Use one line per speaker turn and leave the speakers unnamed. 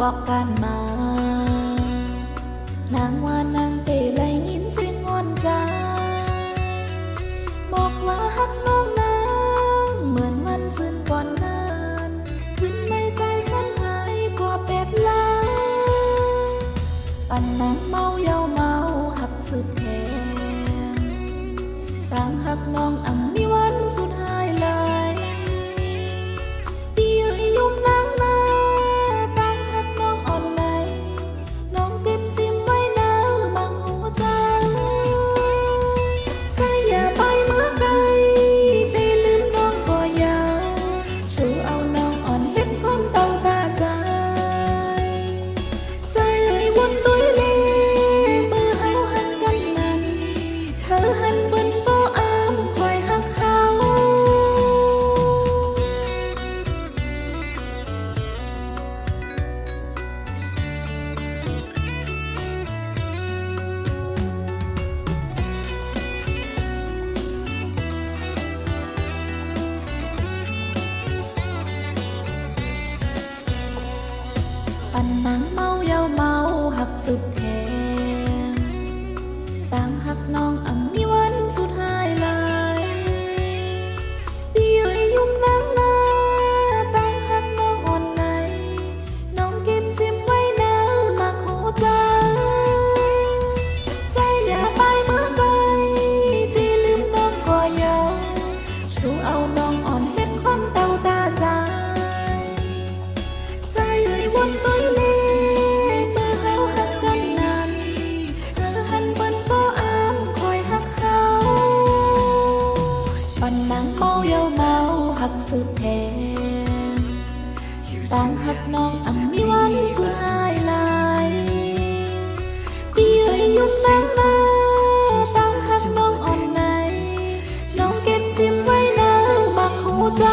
กอกกันมา นางว่านางเตได้ยินเสียงงอนใจบอกว่าฮักน้องนางเหมือนวันซื่นก่อนนานขึ้นในใจสั่นหายกว่าเป็ดลาปันนางเมาเยาเมาหักสุดแขนต่างหักน้องอัง ปันนางเมายาวเมาหักสุดแขนต่างหักน้องอังมีวันสุดท้ายเลยพี่เอ๋ยยุ่มนางนาต่างหักน้องอ่อนไหนน้องเก็บซิมไว้นะมักหัวใจ ใจอย่าไปเมื่อไกลที่ลืมน้องก็ยาวสู้เอาักสุดแพงต่างหักน้องอันมีวันสุดหายลายดีเลยยุดแม่เมื่อต่างหักน้องอ่อนใน น้องเก็บซิมไว้นะบักหูใจ